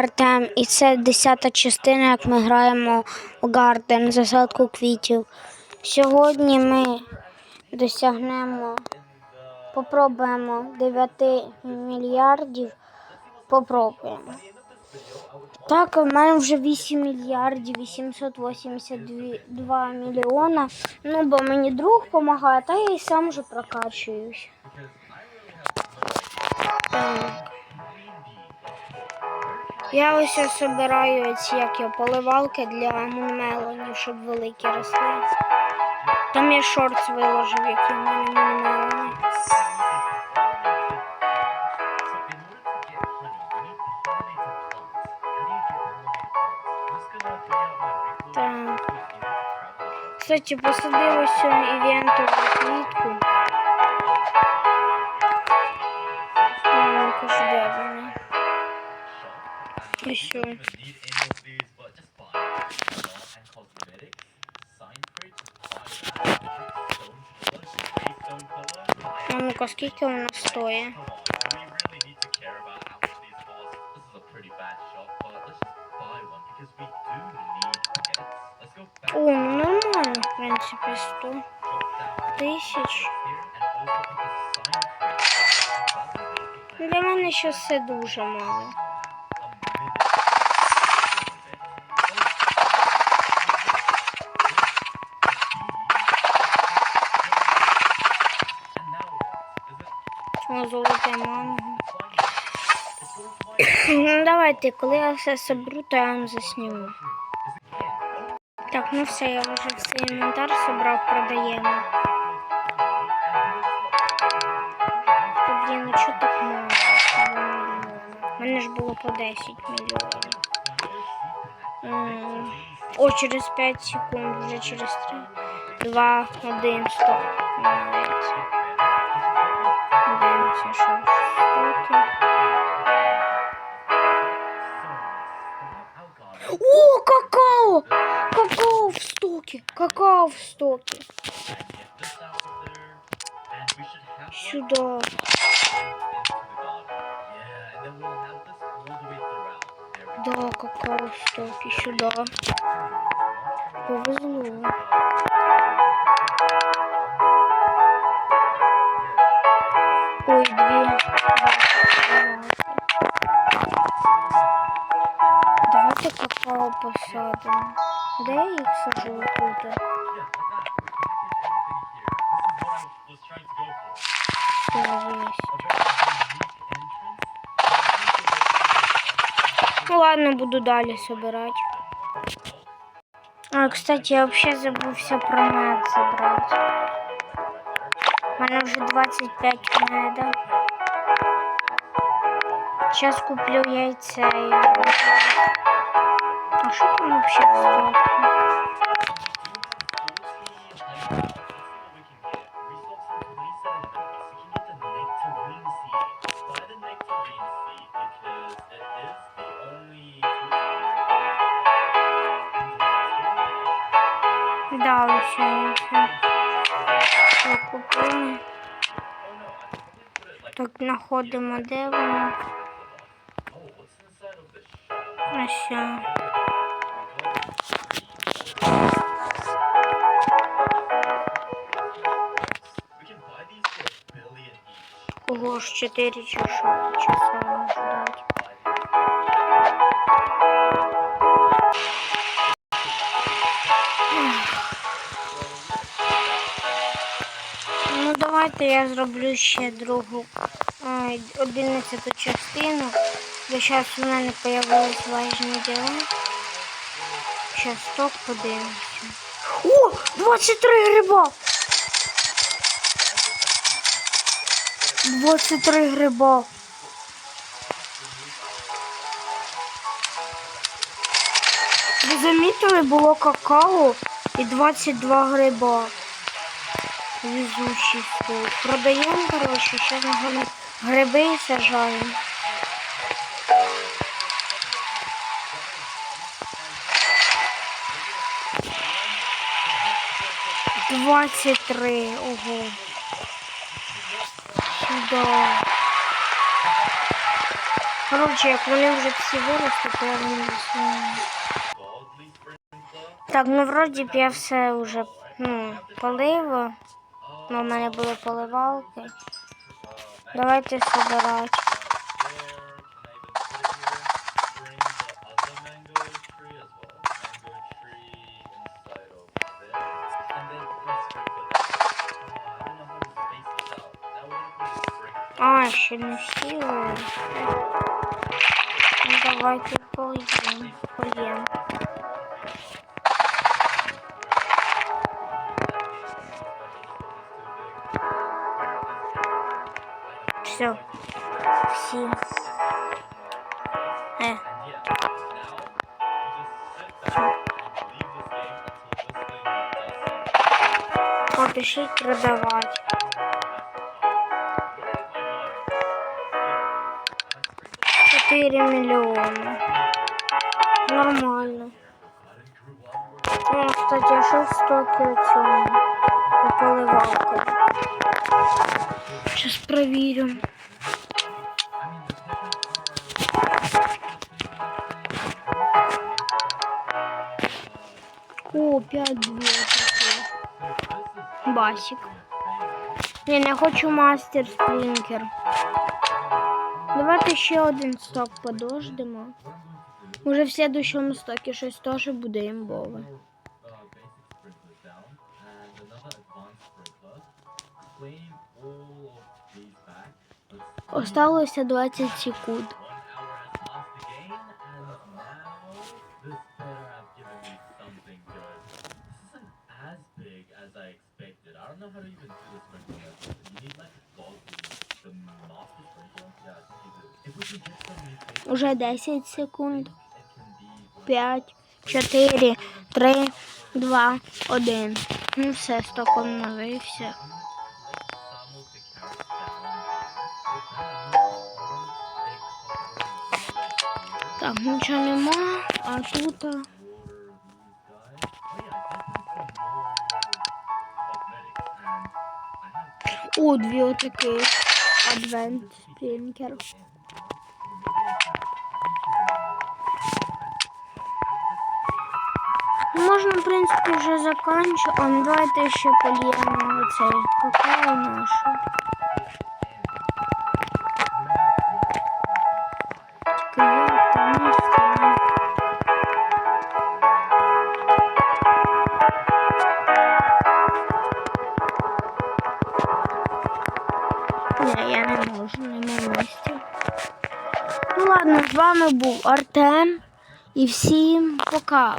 Артем, і це десята частина, як ми граємо в Гарден, засадку квітів. Сьогодні ми досягнемо, попробуємо 9 мільярдів. Попробуємо. Так, у мене вже 8 мільярдів 882 мільйона. Ну, бо мені друг допомагає, та я і сам вже прокачуюсь. Так. Я ось собираю ці як його, поливалки для мунмелонів, щоб великі росли. Там я шортс виложив, які в мене мунмелони. Так. Кстати, цю івентову квітку. Ось що. А ну-ка, скільки вона стоїть? О, ну нормально, в принципі, 100 тисяч. Для мене ще все дуже мало. Золоте манго. Ну, давайте, коли я все соберу, то я вам засніму. Так, ну все, я вже все інвентар собрав, продаємо. Блін, ну чого так мало? У мене ж було по 10 мільйонів. О, через 5 секунд, вже через 3. 2, 1, стоп. Навіть. О, какао! Какао в стоке! Какао в стоке! Сюда. Да, какао в стоке. Сюда. Повезло. Какао посадимо. Де їх сажу тут? Ну ладно, буду далі собирать. А, кстати, я вообще забувся про мед забрати. У мене вже 25 меда. Сейчас куплю яйця і... А що там вообще в стокі? Да, ось яйця. Купили? Так, знаходимо, де воно. Ось. Ого, ж 4 часа, часа можу дати. Ну, давайте я зроблю ще другу 11 частину. Бо зараз у мене появились важні діла. Зараз сток подивимося. О! 23 гриба! 23 гриба. Ви замітили, було какао і 22 гриба. Везучий стол. Продаємо, коротше, зараз ми гриби і сажаємо. Двадцять три, ого. Сюда. Коротше, як вони вже всі виростуть, то я не. Так, ну вроді б я все вже ну, полила. Ну, у мене були поливалки. Давайте собирати. А, ще не сіли. Ну, давайте поїм. Поїм. Все. Всі. Е. Попишіть продавати. Чотири мільйони. Нормально. О, кстати, а що в стокі у цьому? По поливалкам. Сейчас проверю. О, 5 две. Басик. Не, не хочу мастер сплінкер. Давайте ще один сток подождемо. Уже в следующому стокі щось теж буде імбове. Осталося 20 секунд. Уже 10 секунд. 5, 4, 3, 2, 1. Ну все, сток обновився. Так, нічого нема, а тут. О, дві отаких. Адвент спінкер. Можна, в принципі, вже заканчувати. Он ну давайте ще поліємо оцей какао нашу. Вами був Артем. І всім пока.